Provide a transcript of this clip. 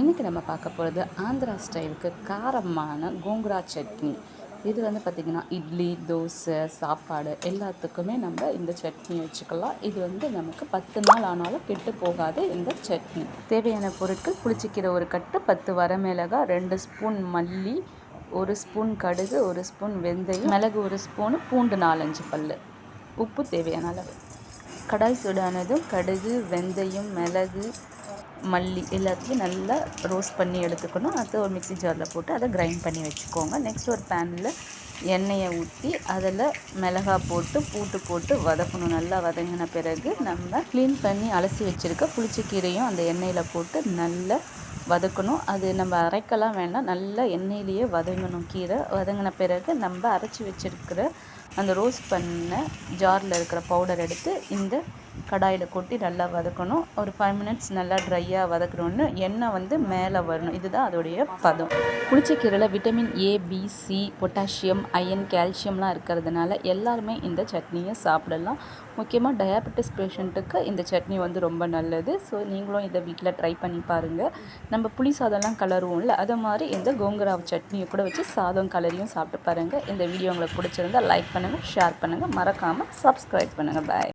இன்றைக்கி நம்ம பார்க்க போகிறது ஆந்திரா ஸ்டைலுக்கு காரமான கோங்குரா சட்னி. இது வந்து பார்த்திங்கன்னா இட்லி தோசை சாப்பாடு எல்லாத்துக்குமே நம்ம இந்த சட்னி வச்சுக்கலாம். இது வந்து நமக்கு பத்து நாள் ஆனாலும் கெட்டு போகாது இந்த சட்னி. தேவையான பொருட்கள் குளிச்சிக்கிற ஒரு கட்டு பத்து வரமிளகாய் ரெண்டு ஸ்பூன் மல்லி ஒரு ஸ்பூன் கடுகு ஒரு ஸ்பூன் வெந்தயம் மிளகு ஒரு ஸ்பூனு பூண்டு நாலஞ்சு பல் உப்பு தேவையான அளவு. கடாய் சூடானதும் கடுகு வெந்தயம் மிளகு மல்லி எல்லாத்தையும் நல்லா ரோஸ்ட் பண்ணி எடுத்துக்கணும். அது ஒரு மிக்ஸி ஜாரில் போட்டு அதை கிரைண்ட் பண்ணி வச்சுக்கோங்க. நெக்ஸ்ட் ஒரு பேனில் எண்ணெயை ஊற்றி அதில் மிளகா போட்டு பூட்டு போட்டு வதக்கணும். நல்லா வதங்கின பிறகு நம்ம க்ளீன் பண்ணி அலசி வச்சுருக்க புளிச்சக்கீரையும் அந்த எண்ணெயில் போட்டு நல்லா வதக்கணும். அது நம்ம அரைக்கலாம் வேண்டாம் நல்லா எண்ணெயிலேயே வதங்கணும் கீரை. வதங்கின பிறகு நம்ம அரைச்சி வச்சுருக்கிற அந்த ரோஸ்ட் பண்ண ஜாரில் இருக்கிற பவுடர் எடுத்து இந்த கடாயில் கொட்டி நல்லா வதக்கணும். ஒரு ஃபைவ் மினிட்ஸ் நல்லா ட்ரையாக வதக்கணுன்னு எண்ணெய் வந்து மேலே வரணும். இதுதான் அதோடைய பதம். புளிச்சக்கீரையில் vitamin A B C potassium iron கால்சியம்லாம் இருக்கிறதுனால எல்லாருமே இந்த சட்னியை சாப்பிடலாம். முக்கியமாக டயாபெட்டிஸ் பேஷண்ட்டுக்கு இந்த சட்னி வந்து ரொம்ப நல்லது. ஸோ நீங்களும் இதை வீட்டில் ட்ரை பண்ணி பாருங்கள் நம்ம புளி சாதம்லாம் கலருவோம்ல அதை மாதிரி இந்த கோங்குராவ் சட்னியை கூட வச்சு சாதம் கலரியும் சாப்பிட்டு பாருங்கள் இந்த வீடியோ உங்களுக்கு பிடிச்சிருந்தா லைக் பண்ணுங்கள் ஷேர் பண்ணுங்கள் மறக்காமல் சப்ஸ்கிரைப் பண்ணுங்கள் பாய்